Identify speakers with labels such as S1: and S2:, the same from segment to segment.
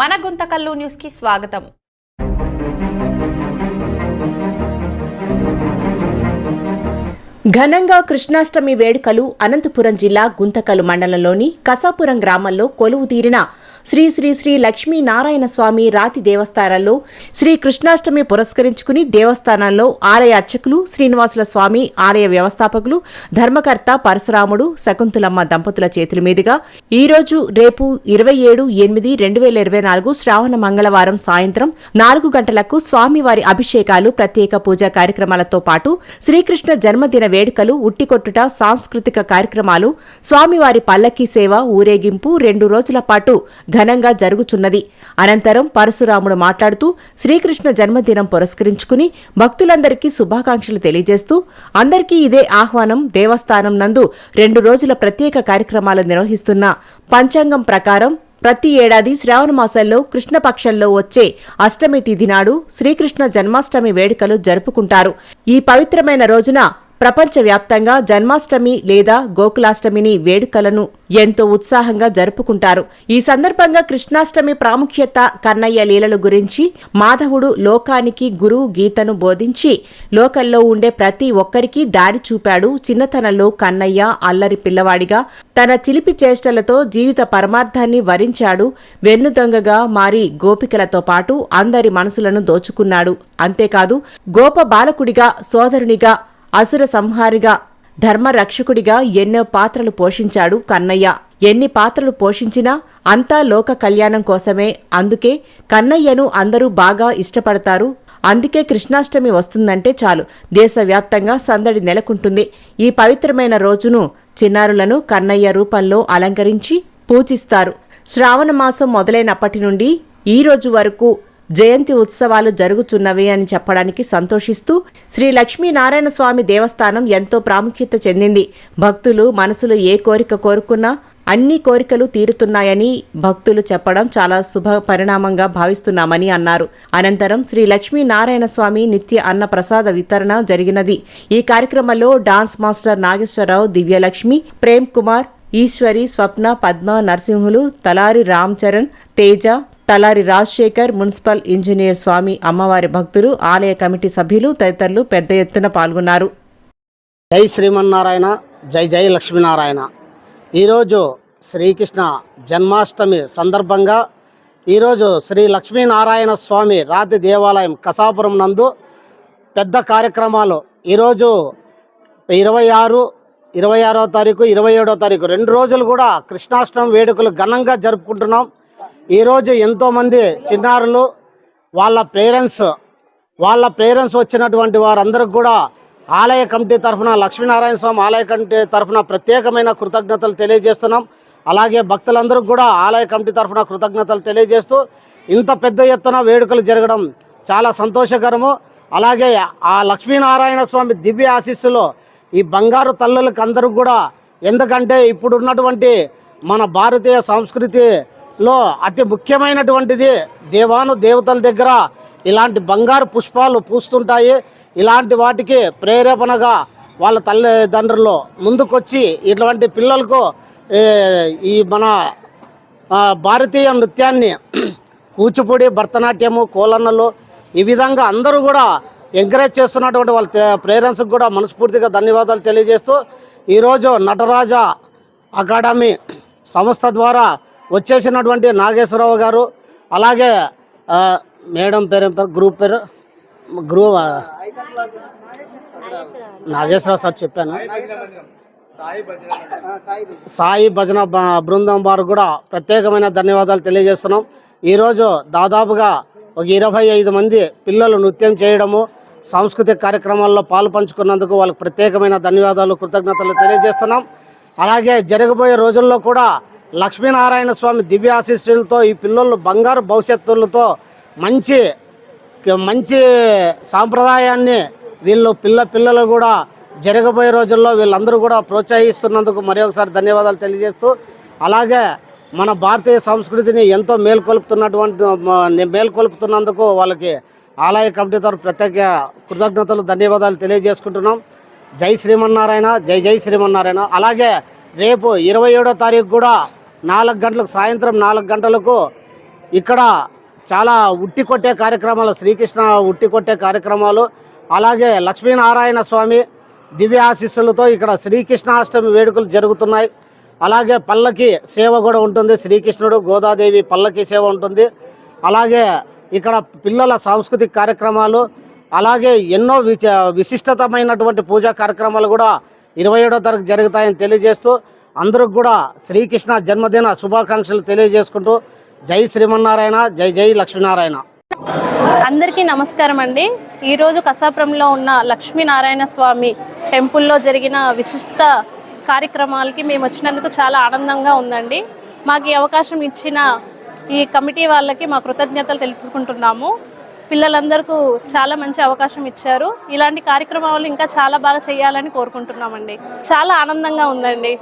S1: మన గుంతకల్లు న్యూస్కి స్వాగతం.
S2: ఘనంగా కృష్ణాష్టమి వేడుకలు అనంతపురం జిల్లా గుంతకలు మండలంలోని కసాపురం గ్రామంలో కొలువు శ్రీ శ్రీ శ్రీ శ్రీ లక్ష్మీనారాయణ స్వామి రాతి దేవస్థానంలో శ్రీ కృష్ణాష్టమి పురస్కరించుకుని దేవస్థానంలో ఆలయ అర్చకులు శ్రీనివాసుల స్వామి ఆలయ వ్యవస్థాపకులు ధర్మకర్త పరశురాముడు శకుంతలమ్మ దంపతుల చేతుల మీదుగా ఈ రోజు రేపు ఇరవై ఏడు ఎనిమిది రెండు వేల ఇరవై నాలుగు శ్రావణ మంగళవారం సాయంత్రం నాలుగు గంటలకు స్వామివారి అభిషేకాలు ప్రత్యేక పూజా కార్యక్రమాలతో పాటు శ్రీకృష్ణ జన్మదిన వేడుకలు ఉట్టికొట్టుట సాంస్కృతిక కార్యక్రమాలు స్వామివారి పల్లకీ సేవ ఊరేగింపు రెండు రోజుల పాటు ఘనంగా జరుగుచున్నది. అనంతరం పరశురాముడు మాట్లాడుతూ శ్రీకృష్ణ జన్మదినం పురస్కరించుకుని భక్తులందరికీ శుభాకాంక్షలు తెలియజేస్తూ అందరికీ ఇదే ఆహ్వానం దేవస్థానం నందు రెండు రోజుల ప్రత్యేక కార్యక్రమాలు నిర్వహిస్తున్న పంచాంగం ప్రకారం ప్రతి ఏడాది శ్రావణ మాసంలో కృష్ణపక్షంలో వచ్చే అష్టమి తిథి నాడు శ్రీకృష్ణ జన్మాష్టమి వేడుకలు జరుపుకుంటారు. ఈ పవిత్రమైన రోజున ప్రపంచవ్యాప్తంగా జన్మాష్టమి లేదా గోకులాష్టమిని వేడుకలను ఎంతో ఉత్సాహంగా జరుపుకుంటారు. ఈ సందర్భంగా కృష్ణాష్టమి ప్రాముఖ్యత కన్నయ్య లీలల గురించి మాధవుడు లోకానికి గురువు గీతను బోధించి లోకల్లో ఉండే ప్రతి ఒక్కరికి దారి చూపాడు చిన్నతనంలో కన్నయ్య అల్లరి పిల్లవాడిగా. తన చిలిపి చేష్టలతో జీవిత పరమార్థాన్ని వరించాడు. వెన్నుదొంగగా మారి గోపికలతో పాటు అందరి మనసులను దోచుకున్నాడు. అంతేకాదు గోప బాలకుడిగా సోదరునిగా అసుర సంహారిగా ధర్మరక్షకుడిగా ఎన్నో పాత్రలు పోషించాడు కన్నయ్య. ఎన్ని పాత్రలు పోషించినా అంతా లోక కళ్యాణం కోసమే. అందుకే కన్నయ్యను అందరూ బాగా ఇష్టపడతారు. అందుకే కృష్ణాష్టమి వస్తుందంటే చాలు. దేశవ్యాప్తంగా సందడి నెలకొంటుంది. ఈ పవిత్రమైన రోజును చిన్నారులను కన్నయ్య రూపంలో అలంకరించి పూజిస్తారు. శ్రావణ మాసం మొదలైనప్పటి నుండి ఈ రోజు వరకు జయంతి ఉత్సవాలు జరుగుతున్నవి అని చెప్పడానికి సంతోషిస్తూ శ్రీ లక్ష్మీనారాయణ స్వామి దేవస్థానం ఎంతో ప్రాముఖ్యత చెందింది. భక్తులు మనసులో ఏ కోరిక కోరుకున్నా అన్ని కోరికలు తీరుతున్నాయని భక్తులు చెప్పడం చాలా శుభ పరిణామంగా భావిస్తున్నామని అన్నారు. అనంతరం శ్రీ లక్ష్మీనారాయణ స్వామి నిత్య అన్న ప్రసాద వితరణ జరిగినది. ఈ కార్యక్రమంలో dance master Nageswararao Divyalakshmi Prem Kumar Eswari Swapna Padma Narasimhulu Talari Ram Charan Teja Talari Rajasekhar municipal engineer స్వామి అమ్మవారి భక్తులు ఆలయ కమిటీ సభ్యులు తదితరులు పెద్ద ఎత్తున పాల్గొన్నారు.
S3: జై శ్రీమన్నారాయణ జై జై లక్ష్మీనారాయణ. ఈరోజు శ్రీకృష్ణ జన్మాష్టమి సందర్భంగా ఈరోజు శ్రీ లక్ష్మీనారాయణ స్వామి రాతి దేవాలయం కసాపురం నందు పెద్ద కార్యక్రమాలు. ఈరోజు ఇరవై ఆరు ఇరవై ఆరో తారీఖు ఇరవై ఏడో తారీఖు రెండు రోజులు కూడా కృష్ణాష్టమి వేడుకలు ఘనంగా జరుపుకుంటున్నాం. ఈరోజు ఎంతోమంది చిన్నారులు వాళ్ళ పేరెంట్స్ వాళ్ళ పేరెంట్స్ వచ్చినటువంటి వారందరికి కూడా ఆలయ కమిటీ తరఫున లక్ష్మీనారాయణ స్వామి ఆలయ కమిటీ తరఫున ప్రత్యేకమైన కృతజ్ఞతలు తెలియజేస్తున్నాం. అలాగే భక్తులందరికీ కూడా ఆలయ కమిటీ తరఫున కృతజ్ఞతలు తెలియజేస్తూ ఇంత పెద్ద ఎత్తున వేడుకలు జరగడం చాలా సంతోషకరము. అలాగే ఆ లక్ష్మీనారాయణ స్వామి దివ్య ఆశీస్సులో ఈ బంగారు తల్లులకు అందరూ కూడా ఎందుకంటే ఇప్పుడున్నటువంటి మన భారతీయ సంస్కృతి లో అతి ముఖ్యమైనటువంటిది దేవాను దేవతల దగ్గర ఇలాంటి బంగారు పుష్పాలు పూస్తుంటాయి. ఇలాంటి వాటికి ప్రేరేపణగా వాళ్ళ తల్లిదండ్రులు ముందుకొచ్చి ఇటువంటి పిల్లలకు ఈ మన భారతీయ నృత్యాన్ని కూచిపూడి భరతనాట్యము కోలన్నలు ఈ విధంగా అందరూ కూడా ఎంకరేజ్ చేస్తున్నటువంటి వాళ్ళ పేరెంట్స్కి కూడా మనస్ఫూర్తిగా ధన్యవాదాలు తెలియజేస్తూ ఈరోజు నటరాజ అకాడమీ సంస్థ ద్వారా వచ్చేసినటువంటి నాగేశ్వరరావు గారు అలాగే మేడం పేరు గ్రూప్ పేరు? గ్రూప్ నాగేశ్వరరావు సార్ చెప్పాను. సాయి భజన బ- బృందం వారు కూడా ప్రత్యేకమైన ధన్యవాదాలు తెలియజేస్తున్నాం. ఈరోజు దాదాపుగా ఒక ఇరవై ఐదు మంది పిల్లలు నృత్యం చేయడము సాంస్కృతిక కార్యక్రమాల్లో పాలు పంచుకున్నందుకు వాళ్ళకి ప్రత్యేకమైన ధన్యవాదాలు కృతజ్ఞతలు తెలియజేస్తున్నాం. అలాగే జరగబోయే రోజుల్లో కూడా లక్ష్మీనారాయణ స్వామి దివ్యాశిష్యులతో ఈ పిల్లలు బంగారు భవిష్యత్తులతో మంచి మంచి సాంప్రదాయాన్ని వీళ్ళు పిల్ల పిల్లలు కూడా జరగబోయే రోజుల్లో వీళ్ళందరూ కూడా ప్రోత్సహిస్తున్నందుకు మరి ఒకసారి ధన్యవాదాలు తెలియజేస్తూ అలాగే మన భారతీయ సంస్కృతిని ఎంతో మేల్కొల్పుతున్నటువంటి మేల్కొల్పుతున్నందుకు వాళ్ళకి ఆలయ కమిటీ తరఫు ప్రత్యేక కృతజ్ఞతలు ధన్యవాదాలు తెలియజేసుకుంటున్నాం. జై శ్రీమన్నారాయణ జై జై శ్రీమన్నారాయణ. అలాగే రేపు ఇరవై ఏడో తారీఖు కూడా నాలుగు గంటలకు సాయంత్రం నాలుగు గంటలకు ఇక్కడ చాలా ఉట్టి కొట్టే కార్యక్రమాలు శ్రీకృష్ణ ఉట్టి కొట్టే కార్యక్రమాలు అలాగే లక్ష్మీనారాయణ స్వామి దివ్య ఆశీస్సులతో ఇక్కడ శ్రీకృష్ణాష్టమి వేడుకలు జరుగుతున్నాయి. అలాగే పల్లకి సేవ కూడా ఉంటుంది శ్రీకృష్ణుడు గోదాదేవి పల్లకి సేవ ఉంటుంది. అలాగే ఇక్కడ పిల్లల సాంస్కృతిక కార్యక్రమాలు అలాగే ఎన్నో విశిష్టతమైనటువంటి పూజా కార్యక్రమాలు కూడా ఇరవై ఏడో తారీఖు జరుగుతాయని తెలియజేస్తూ అందరూ కూడా శ్రీకృష్ణ జన్మదిన శుభాకాంక్షలు తెలియజేసుకుంటూ జై శ్రీమన్నారాయణ జై జై లక్ష్మీనారాయణ.
S4: అందరికీ నమస్కారం అండి. ఈరోజు కసాపురంలో ఉన్న లక్ష్మీనారాయణ స్వామి టెంపుల్లో జరిగిన విశిష్ట కార్యక్రమాలకి మేము వచ్చినందుకు చాలా ఆనందంగా ఉందండి. మాకు ఈ అవకాశం ఇచ్చిన ఈ కమిటీ వాళ్ళకి మా కృతజ్ఞతలు తెలుపుకుంటున్నాము. పిల్లలందరికీ చాలా మంచి అవకాశం ఇచ్చారు. ఇలాంటి కార్యక్రమాలు ఇంకా చాలా బాగా చేయాలని కోరుకుంటున్నామండి. చాలా ఆనందంగా ఉందండి.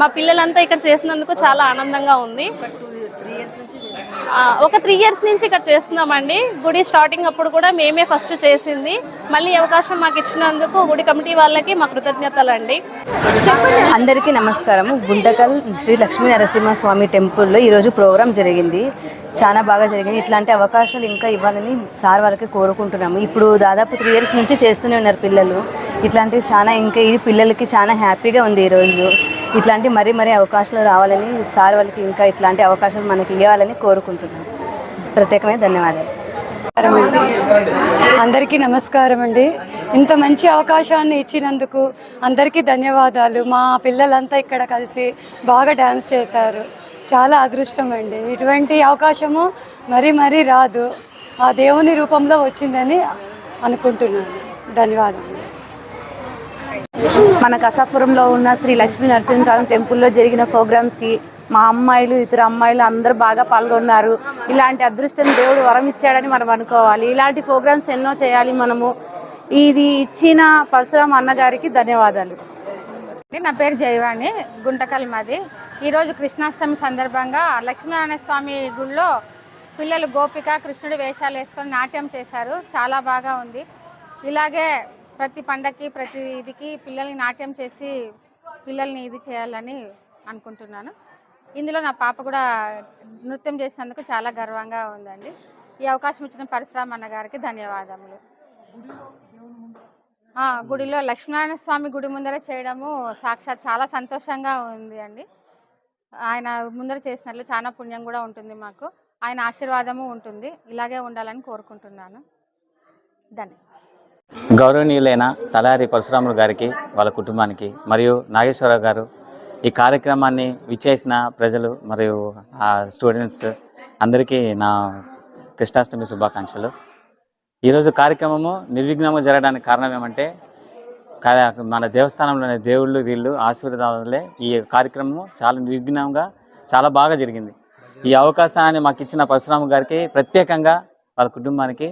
S4: మా పిల్లలంతా ఇక్కడ చేసినందుకు చాలా ఆనందంగా ఉంది. ఒక త్రీ ఇయర్స్ నుంచి ఇక్కడ చేస్తున్నామండి. గుడి స్టార్టింగ్ అప్పుడు కూడా మేమే ఫస్ట్ చేసింది. మళ్ళీ అవకాశం మాకు ఇచ్చినందుకు గుడి కమిటీ వాళ్ళకి మా కృతజ్ఞతలు అండి
S5: అందరికీ నమస్కారం. గుంటకల్ శ్రీ లక్ష్మీ నరసింహస్వామి టెంపుల్లో ఈరోజు ప్రోగ్రాం జరిగింది. చాలా బాగా జరిగింది. ఇట్లాంటి అవకాశాలు ఇంకా ఇవ్వాలని సార్ వాళ్ళకి కోరుకుంటున్నాము. ఇప్పుడు దాదాపు త్రీ ఇయర్స్ నుంచి చేస్తూనే ఉన్నారు పిల్లలు. ఇట్లాంటివి చాలా ఇంకా ఇది పిల్లలకి చాలా హ్యాపీగా ఉంది ఈరోజు ఇట్లాంటి మరీ మరీ అవకాశాలు రావాలని సార్ వాళ్ళకి ఇంకా ఇట్లాంటి అవకాశాలు మనకి ఇవ్వాలని కోరుకుంటున్నాను. ప్రత్యేకమైన ధన్యవాదాలు.
S6: అందరికీ నమస్కారం అండి. ఇంత మంచి అవకాశాన్ని ఇచ్చినందుకు అందరికీ ధన్యవాదాలు. మా పిల్లలంతా ఇక్కడ కలిసి బాగా డ్యాన్స్ చేశారు. చాలా అదృష్టం అండి. ఇటువంటి అవకాశము మరీ మరీ రాదు. ఆ దేవుని రూపంలో వచ్చిందని అనుకుంటున్నాను. ధన్యవాదాలు.
S5: మన కసాపురంలో ఉన్న శ్రీ లక్ష్మీ నరసింహస్వామి టెంపుల్లో జరిగిన ప్రోగ్రామ్స్కి మా అమ్మాయిలు ఇతర అమ్మాయిలు అందరూ బాగా పాల్గొన్నారు. ఇలాంటి అదృష్టం దేవుడు వరం ఇచ్చాడని మనం అనుకోవాలి. ఇలాంటి ప్రోగ్రామ్స్ ఎన్నో చేయాలి మనము. ఇది ఇచ్చిన పరశురామ అన్నగారికి ధన్యవాదాలు.
S7: నా పేరు జయవాణి గుంటకల్ మాది. ఈరోజు కృష్ణాష్టమి సందర్భంగా లక్ష్మీనారాయణ స్వామి గుళ్ళో పిల్లలు గోపిక కృష్ణుడి వేషాలు వేసుకొని నాట్యం చేశారు. చాలా బాగా ఉంది. ఇలాగే ప్రతి పండగకి ప్రతి ఇదికి పిల్లల్ని నాట్యం చేసి పిల్లల్ని ఇది చేయాలని అనుకుంటున్నాను. ఇందులో నా పాప కూడా నృత్యం చేసినందుకు చాలా గర్వంగా ఉందండి. ఈ అవకాశం ఇచ్చిన పరశురామ అన్న గారికి ధన్యవాదములు. గుడిలో లక్ష్మీనారాయణ స్వామి గుడి ముందర చేయడము సాక్షాత్ చాలా సంతోషంగా ఉంది అండి. ఆయన ముందర చేసినట్లు చాలా పుణ్యం కూడా ఉంటుంది మాకు. ఆయన ఆశీర్వాదము ఉంటుంది. ఇలాగే ఉండాలని కోరుకుంటున్నాను. ధన్యవాదాలు.
S8: గౌరవనీయులైన తలారి పరశురాములు గారికి వాళ్ళ కుటుంబానికి మరియు నాగేశ్వరరావు గారు ఈ కార్యక్రమాన్ని విచ్చేసిన ప్రజలు మరియు ఆ స్టూడెంట్స్ అందరికీ నా కృష్ణాష్టమి శుభాకాంక్షలు. ఈరోజు కార్యక్రమము నిర్విఘ్నంగా జరగడానికి కారణం ఏమంటే మన దేవస్థానంలోని దేవుళ్ళు వీళ్ళు ఆశీర్వాదాలే ఈ కార్యక్రమము చాలా నిర్విఘ్నంగా చాలా బాగా జరిగింది. ఈ అవకాశాన్ని మాకు ఇచ్చిన పరశురాము గారికి ప్రత్యేకంగా వాళ్ళ కుటుంబానికి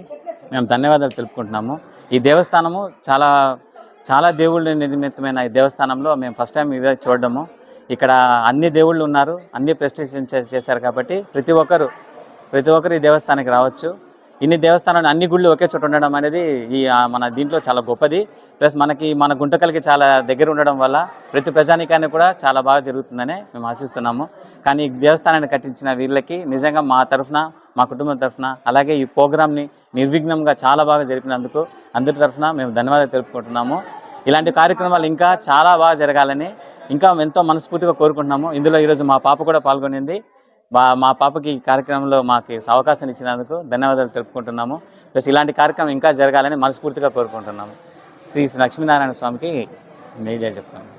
S8: మేము ధన్యవాదాలు తెలుపుకుంటున్నాము. ఈ దేవస్థానము చాలా చాలా దేవుళ్ళు నిర్మితమైన ఈ దేవస్థానంలో మేము ఫస్ట్ టైం ఇవే చూడడము. ఇక్కడ అన్ని దేవుళ్ళు ఉన్నారు అన్ని ప్రెస్టేషన్ చేశారు కాబట్టి ప్రతి ఒక్కరు ప్రతి ఒక్కరు ఈ దేవస్థానానికి రావచ్చు. ఇన్ని దేవస్థానాలు అన్ని గుళ్ళు ఒకే చోట ఉండడం అనేది ఈ మన దీంట్లో చాలా గొప్పది. ప్లస్ మనకి మన గుంటకలకి చాలా దగ్గర ఉండడం వల్ల ప్రతి ప్రజానికాన్ని కూడా చాలా బాగా జరుగుతుందని మేము ఆశిస్తున్నాము. కానీ ఈ దేవస్థానాన్ని కట్టించిన వీళ్ళకి నిజంగా మా తరఫున మా కుటుంబం తరఫున అలాగే ఈ ప్రోగ్రామ్ని నిర్విఘ్నంగా చాలా బాగా జరిపినందుకు అందరి తరఫున మేము ధన్యవాదాలు తెలుపుకుంటున్నాము. ఇలాంటి కార్యక్రమాలు ఇంకా చాలా బాగా జరగాలని ఇంకా ఎంతో మనస్ఫూర్తిగా కోరుకుంటున్నాము. ఇందులో ఈరోజు మా పాప కూడా పాల్గొనింది. మా మా పాపకి ఈ కార్యక్రమంలో మాకు అవకాశం ఇచ్చినందుకు ధన్యవాదాలు తెలుపుకుంటున్నాము. ప్లస్ ఇలాంటి కార్యక్రమం ఇంకా జరగాలని మనస్ఫూర్తిగా కోరుకుంటున్నాము. శ్రీ శ్రీ లక్ష్మీనారాయణ స్వామికి నేను చెప్తాను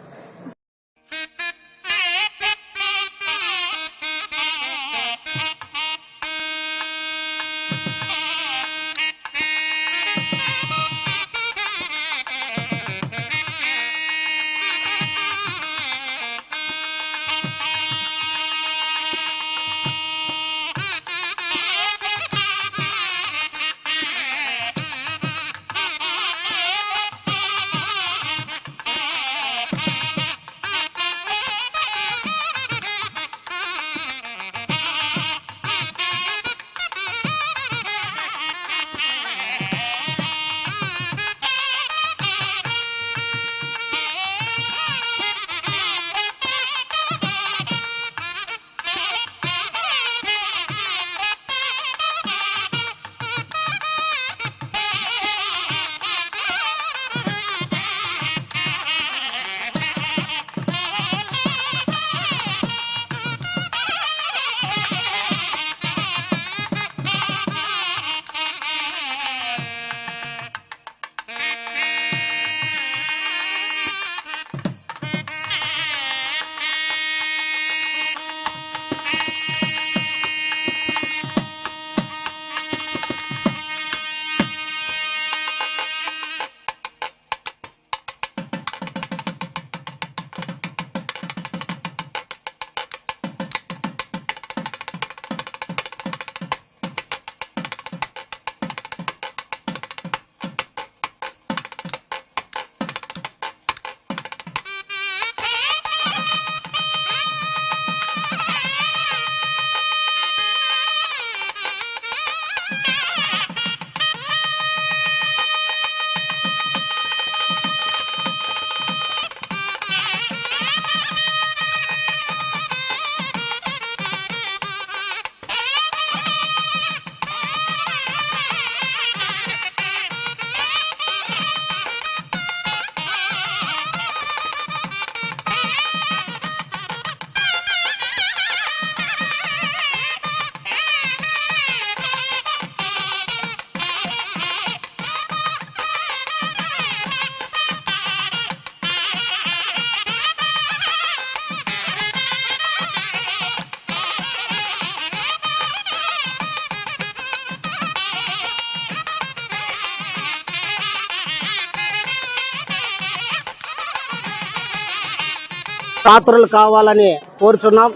S3: పాత్రలు కావాలని కోరుచున్నాం.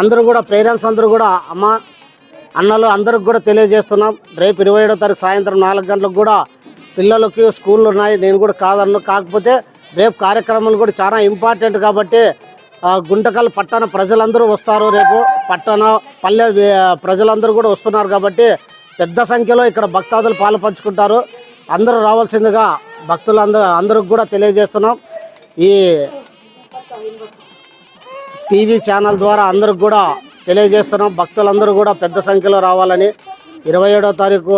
S3: అందరూ కూడా పేరెంట్స్ అందరూ కూడా అమ్మ అన్నలు అందరికి కూడా తెలియజేస్తున్నాం. రేపు ఇరవై ఏడో తారీఖు సాయంత్రం నాలుగు గంటలకు కూడా పిల్లలకి స్కూళ్ళు ఉన్నాయి. నేను కూడా కాదన్ను. కాకపోతే రేపు కార్యక్రమాలు కూడా చాలా ఇంపార్టెంట్ కాబట్టి గుంటకల్ పట్టణ ప్రజలందరూ వస్తారు రేపు. పట్టణ పల్లె ప్రజలందరూ కూడా వస్తున్నారు కాబట్టి పెద్ద సంఖ్యలో ఇక్కడ భక్తాదులు పాలు పంచుకుంటారు. అందరూ రావాల్సిందిగా భక్తులందరూ అందరికి కూడా తెలియజేస్తున్నాం. ఈ టీవీ ఛానల్ ద్వారా అందరికి కూడా తెలియజేస్తున్నాం. భక్తులందరూ కూడా పెద్ద సంఖ్యలో రావాలని. ఇరవై ఏడో తారీఖు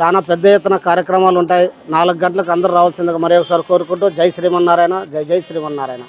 S3: చాలా పెద్ద ఎత్తున కార్యక్రమాలు ఉంటాయి. నాలుగు గంటలకు అందరూ రావాల్సిందిగా మరి ఒకసారి కోరుకుంటూ జై శ్రీమన్నారాయణ. జై జై శ్రీమన్నారాయణ.